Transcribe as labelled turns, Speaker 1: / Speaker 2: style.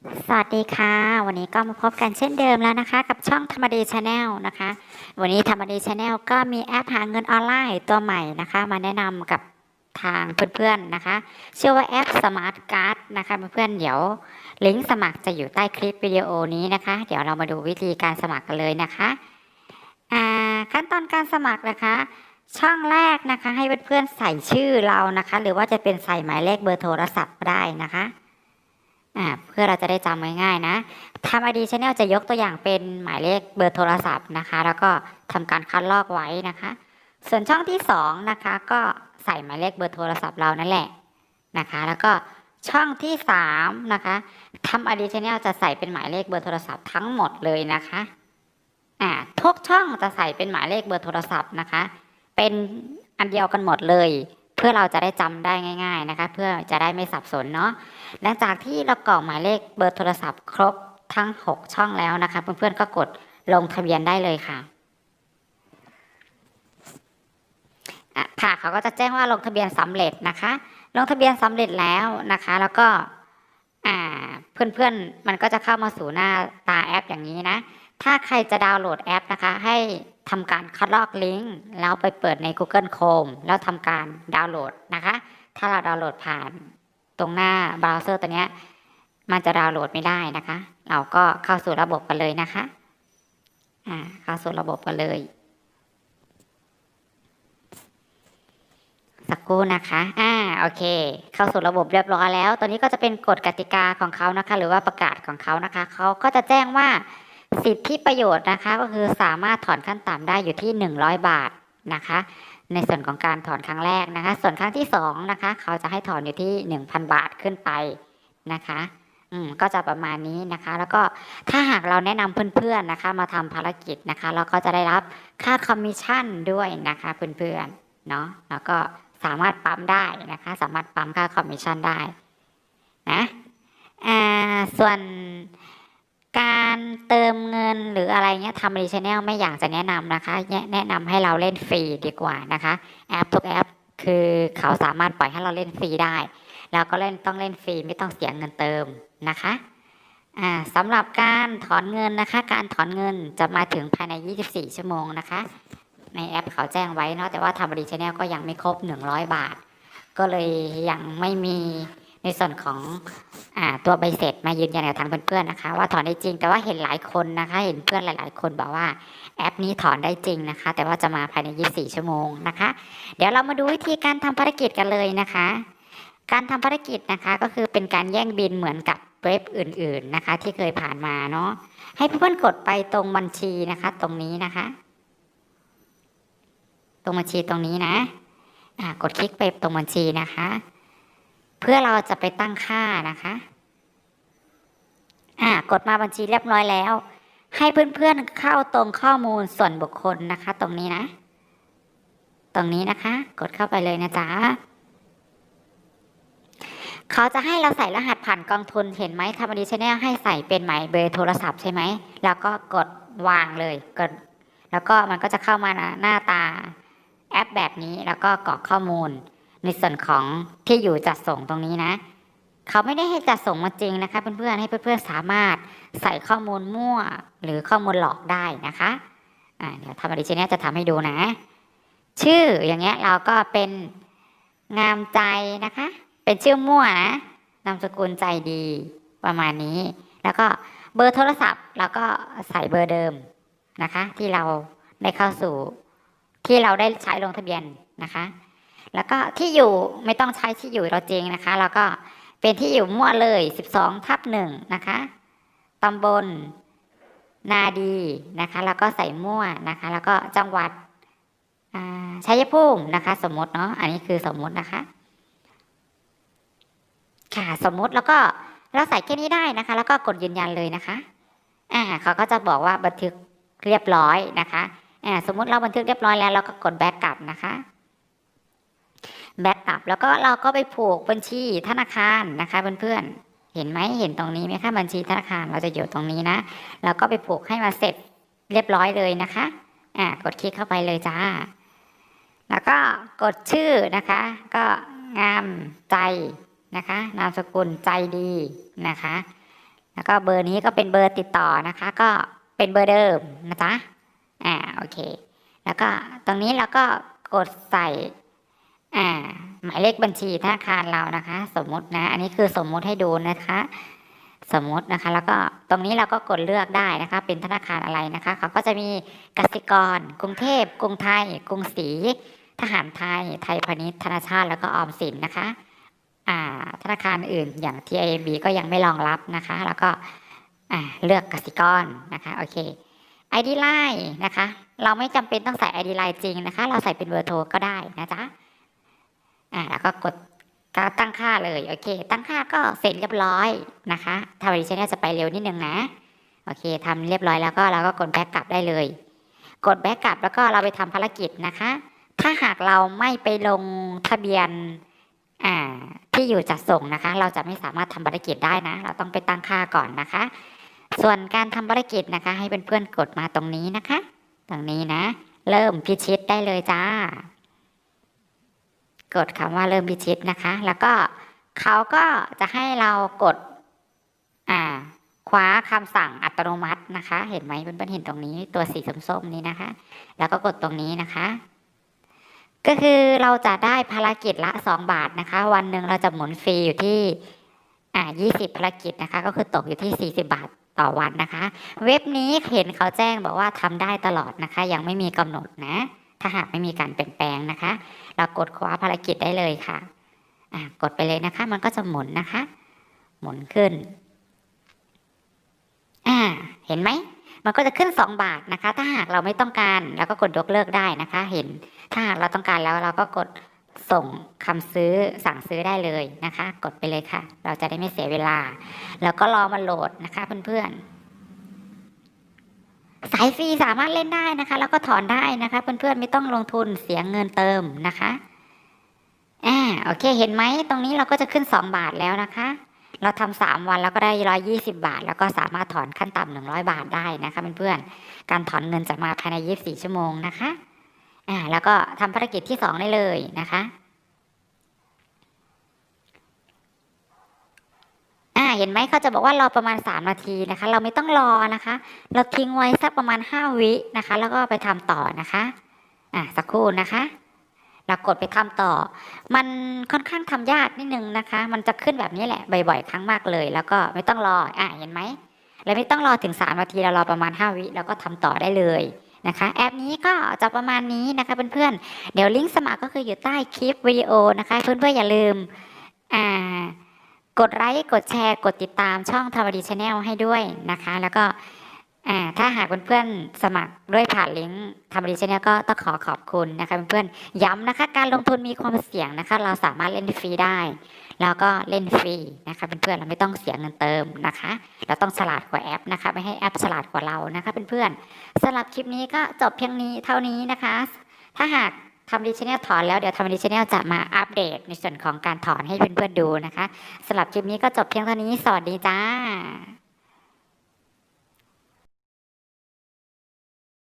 Speaker 1: สวัสดีค่ะ วันนี้ก็มาพบกันเช่นเดิมแล้วนะคะ กับช่องธรรมดีชาแนลนะคะ วันนี้ธรรมดีชาแนลก็มีแอปหาเงินออนไลน์ตัวใหม่นะคะ มาแนะนำกับทางเพื่อนๆนะคะ ชื่อว่าแอป Smart Card นะคะเพื่อนๆเดี๋ยวลิงก์สมัครจะอยู่ใต้คลิปวิดีโอนี้นะคะ เดี๋ยวเรามาดูวิธีการสมัครกันเลยนะคะขั้นตอนการสมัครนะคะช่องแรกนะคะ ให้เพื่อนๆใส่ชื่อเรานะคะ หรือว่าจะเป็นใส่หมายเลขเบอร์โทรศัพท์ได้นะคะ เพื่อเราจะได้จำง่ายๆนะทำไอดีชแนลจะยกตัวอย่างเป็นหมายเลขเบอร์โทรศัพท์นะคะ แล้วก็ทำการคัดลอกไว้นะคะ ส่วนช่องที่สองนะคะก็ใส่หมายเลขเบอร์โทรศัพท์เรานั่นแหละนะคะ แล้วก็ช่องที่สามนะคะทำไอดีชแนลจะใส่เป็นหมายเลขเบอร์โทรศัพท์ทั้งหมดเลยนะคะอ่าทุกช่องจะใส่เป็นหมายเลขเบอร์โทรศัพท์นะคะ เป็นอันเดียวกันหมดเลย พื่อเราจะได้จำได้ง่าย ๆนะคะ เพื่อจะได้ไม่สับสนเนาะหลังจากที่เรากรอกหมายเลขเบอร์โทรศัพท์ครบทั้ง 6 ช่องแล้วนะคะเพื่อนๆก็กดลงทะเบียนได้เลยค่ะอะค่ะเขาก็จะแจ้งว่าลงทะเบียนสำเร็จนะคะ ลงทะเบียนสำเร็จแล้วนะคะ แล้วก็อ่าเพื่อนๆมันก็จะเข้ามาสู่หน้าตาแอปอย่างนี้นะ ถ้าใครจะดาวน์โหลดแอปนะคะ ให้ ทำการคัดลอกลิงก์แล้วไปเปิดใน Google Chrome แล้วทำการดาวน์โหลดนะคะ ถ้าเราดาวน์โหลดผ่านตรงหน้าเบราว์เซอร์ตัวนี้มันจะดาวน์โหลดไม่ได้นะคะ เราก็เข้าสู่ระบบกันเลยนะคะอ่าเข้าสู่ระบบกันเลย สักครู่นะคะอ่าโอเค เข้าสู่ระบบเรียบร้อยแล้วตัวนี้ก็จะเป็นกฎกติกาของเขานะคะ หรือว่าประกาศของเขานะคะเขาก็จะแจ้งว่า สิทธิประโยชน์นะคะก็คือสามารถถอนขั้นต่ำได้อยู่ที่ 100 บาทนะคะ ในส่วนของการถอนครั้งแรกนะคะ ส่วนครั้งที่สองนะคะ เขาจะให้ถอนอยู่ที่ 1,000 บาทขึ้นไปนะคะอืมก็จะประมาณนี้นะคะ แล้วก็ถ้าหากเราแนะนำเพื่อนๆนะคะ มาทำภารกิจนะคะ เราก็จะได้รับค่าคอมมิชชั่นด้วยนะคะเพื่อนๆเนาะแล้วก็สามารถปั๊มได้นะคะ สามารถปั๊มค่าคอมมิชชั่นได้นะอ่าส่วน การเติมเงินหรืออะไรเงี้ยทำรีชแนลไม่อยากจะแนะนำนะคะ แนะนำให้เราเล่นฟรีดีกว่านะคะแอปทุกแอปคือเขาสามารถปล่อยให้เราเล่นฟรีได้เราก็เล่นต้องเล่นฟรีไม่ต้องเสียเงินเติมนะคะสำหรับการถอนเงินนะคะ การถอนเงินจะมาถึงภายใน 24 ชั่วโมงนะคะ ในแอปเขาแจ้งไว้เนาะแต่ว่าทำบริชแนลก็ยังไม่ครบ 100 บาท ก็เลยยังไม่มีในส่วนของ ตัวใบเสร็จมายืนยันกับทางเพื่อนๆนะคะ ว่าถอนได้จริง แต่ว่าเห็นหลายคนนะคะ เห็นเพื่อนหลาย ๆ คนบอกว่าแอปนี้ถอนได้จริงนะคะ แต่ว่าจะมาภายใน 24 ชั่วโมงนะคะ เดี๋ยวเรามาดูวิธีการทำภารกิจกันเลยนะคะ การทำภารกิจนะคะก็คือเป็นการแย่งบินเหมือนกับเว็บอื่น ๆนะคะ ที่เคยผ่านมาเนาะให้เพื่อนๆกดไปตรงบัญชีนะคะ ตรงนี้นะคะ ตรงบัญชีตรงนี้นะกดคลิกไปตรงบัญชีนะคะ เพื่อเราจะไปตั้งค่านะคะอ่ากดมาบัญชีเรียบร้อยแล้ว ให้เพื่อนๆเข้าตรงข้อมูลส่วนบุคคลนะคะ ตรงนี้นะ ตรงนี้นะคะ กดเข้าไปเลยนะจ๊ะเขาจะให้เราใส่รหัสผ่านกองทุนเห็นไหมทำดีชแนลให้ใส่เป็นหมายเบอร์โทรศัพท์ใช่ไหม แล้วก็กดวางเลยกดแล้วก็มันก็จะเข้ามาหน้าตาแอปแบบนี้แล้วก็กรอกข้อมูล ในส่วนของที่อยู่จัดส่งตรงนี้นะ เขาไม่ได้ให้จัดส่งมาจริงนะคะ เพื่อนๆให้เพื่อนๆสามารถใส่ข้อมูลมั่วหรือข้อมูลหลอกได้นะคะอ่าเดี๋ยวทำดีชแนลจะทำให้ดูนะ ชื่ออย่างเงี้ยเราก็เป็นงามใจนะคะ เป็นชื่อมั่วนะนามสกุลใจดีประมาณนี้ แล้วก็เบอร์โทรศัพท์เราก็ใส่เบอร์เดิมนะคะ ที่เราได้เข้าสู่ที่เราได้ใช้ลงทะเบียนนะคะ แล้วก็ที่อยู่ไม่ต้องใช้ที่อยู่เราจริงนะคะ แล้วก็เป็นที่อยู่มั่วเลย 12 ทับหนึ่งนะคะตำบลนาดีนะคะ แล้วก็ใส่มั่วนะคะ แล้วก็จังหวัดอ่าชัยภูมินะคะ สมมติเนาะอันนี้คือสมมตินะคะค่ะสมมติแล้วก็เราใส่แค่นี้ได้นะคะ แล้วก็กดยืนยันเลยนะคะอ่าเขาก็จะบอกว่าบันทึกเรียบร้อยนะคะอ่าสมมติเราบันทึกเรียบร้อยแล้วเราก็กดแบ็กกลับนะคะ แบ็กกลับแล้วก็เราก็ไปผูกบัญชีธนาคารนะคะเพื่อนๆเห็นไหมเห็นตรงนี้ไหมคะบัญชีธนาคารเราจะอยู่ตรงนี้นะเราก็ไปผูกให้มาเสร็จเรียบร้อยเลยนะคะอ่ากดคลิกเข้าไปเลยจ้า แล้วก็กดชื่อนะคะ ก็งามใจนะคะ นามสกุลใจดีนะคะ แล้วก็เบอร์นี้ก็เป็นเบอร์ติดต่อนะคะ ก็เป็นเบอร์เดิมนะจ๊ะอ่าโอเค แล้วก็ตรงนี้เราก็กดใส่ อ่า หมายเลขบัญชีธนาคารเรานะคะ สมมุตินะ อันนี้คือสมมุติให้ดูนะคะ สมมุตินะคะ แล้วก็ตรงนี้เราก็กดเลือกได้นะคะ เป็นธนาคารอะไรนะคะเขาก็จะมีกสิกร กรุงเทพ กรุงไทย กรุงศรีทหารไทย ไทยพาณิชย์ธนาชาติแล้วก็ออมสินนะคะอ่าธนาคารอื่นอย่าง TIB ก็ยังไม่รองรับนะคะ แล้วก็อ่าเลือกกสิกรนะคะโอเค ID Line นะคะ เราไม่จำเป็นต้องใส่ ID Line จริงนะคะ เราใส่เป็นเบอร์โทรก็ได้นะจ๊ะ อ่าแล้วก็กดก็ตั้งค่าเลยโอเค ตั้งค่าก็เสร็จเรียบร้อยนะคะทำดิฉันจะไปเร็วนิดนึงนะโอเคทำเรียบร้อยแล้วก็เราก็กดแบ็กกลับได้เลย กดแบ็กกลับแล้วก็เราไปทำภารกิจนะคะ ถ้าหากเราไม่ไปลงทะเบียนอ่าที่อยู่จัดส่งนะคะ เราจะไม่สามารถทำภารกิจได้นะ เราต้องไปตั้งค่าก่อนนะคะ ส่วนการทำภารกิจนะคะ ให้เพื่อนๆกดมาตรงนี้นะคะ ตรงนี้นะ เริ่มพิชิตได้เลยจ้า กดคำว่าเริ่มพิชิตนะคะ แล้วก็เขาก็จะให้เรากดอ่าคว้าคำสั่งอัตโนมัตินะคะ เห็นไหมเพื่อนๆเห็นตรงนี้ตัวสีส้มๆนี้นะคะ แล้วก็กดตรงนี้นะคะ ก็คือเราจะได้ภารกิจละสองบาทนะคะ วันหนึ่งเราจะหมุนฟรีอยู่ที่อ่ายี่สิบภารกิจนะคะ ก็คือตกอยู่ที่สี่สิบาทต่อวันนะคะ เว็บนี้เห็นเขาแจ้งบอกว่าทำได้ตลอดนะคะ ยังไม่มีกำหนดนะ ถ้าหากไม่มีการเปลี่ยนแปลงนะคะ เรากดคว้าภารกิจได้เลยค่ะกดไปเลยนะคะ มันก็จะหมุนนะคะ หมุนขึ้นเห็นไหมมันก็จะขึ้น 2 บาทนะคะ ถ้าหากเราไม่ต้องการเราก็กดยกเลิกได้นะคะ เห็นถ้าหากเราต้องการแล้วเราก็กดส่งคำซื้อสั่งซื้อได้เลยนะคะ กดไปเลยค่ะ เราจะได้ไม่เสียเวลา แล้วก็รอมันโหลดนะคะเพื่อนๆ สายฟรีสามารถเล่นได้นะคะ แล้วก็ถอนได้นะคะ เพื่อนๆไม่ต้องลงทุนเสียเงินเติมนะคะอ่าโอเคเห็นไหมตรงนี้เราก็จะขึ้น 2 บาทแล้วนะคะ เราทำสามวันแล้วก็ได้ร้อยี่สิบาท แล้วก็สามารถถอนขั้นต่ำหนึ่งร้อยบาทได้นะคะเพื่อนๆการถอนเงินจะมาภายในยี่สิบสี่ชั่วโมงนะคะอ่าแล้วก็ทำภารกิจที่สองได้เลยนะคะ อ่าเห็นไหมเขาจะบอกว่ารอประมาณสามนาทีนะคะ เราไม่ต้องรอนะคะ เราทิ้งไว้สักประมาณห้าวินะคะ แล้วก็ไปทำต่อนะคะอ่าสักครู่นะคะเรากดไปทำต่อ มันค่อนข้างทำยากนิดนึงนะคะ มันจะขึ้นแบบนี้แหละบ่อยๆครั้งมากเลย แล้วก็ไม่ต้องรออ่าเห็นไหมเราไม่ต้องรอถึงสามนาทีเรารอประมาณห้าวิแล้วก็ทำต่อได้เลยนะคะแอปนี้ก็จะประมาณนี้นะคะเพื่อนๆเดี๋ยวลิงก์สมัครก็คืออยู่ใต้คลิปวิดีโอนะคะเพื่อนๆอย่าลืมอ่า กดไลค์กดแชร์ กดติดตามช่องธรรมดีชาแนลให้ด้วยนะคะ แล้วก็อ่าถ้าหากเพื่อนๆสมัครด้วยผ่านลิงก์ธรรมดีชาแนลก็ต้องขอขอบคุณนะคะเพื่อนๆย้ำนะคะ การลงทุนมีความเสี่ยงนะคะ เราสามารถเล่นฟรีได้ แล้วก็เล่นฟรีนะคะเพื่อนๆเราไม่ต้องเสียเงินเติมนะคะ เราต้องฉลาดกว่าแอปนะคะ ไม่ให้แอปฉลาดกว่าเรานะคะเพื่อนๆสำหรับคลิปนี้ก็จบเพียงนี้เท่านี้นะคะ ถ้าหาก ทำดีชแนลถอนแล้วเดี๋ยวทำดีชแนลจะมาอัปเดตในส่วนของการถอนให้เพื่อนๆดูนะคะสำหรับคลิปนี้ก็จบเพียงเท่านี้ สวัสดีจ้า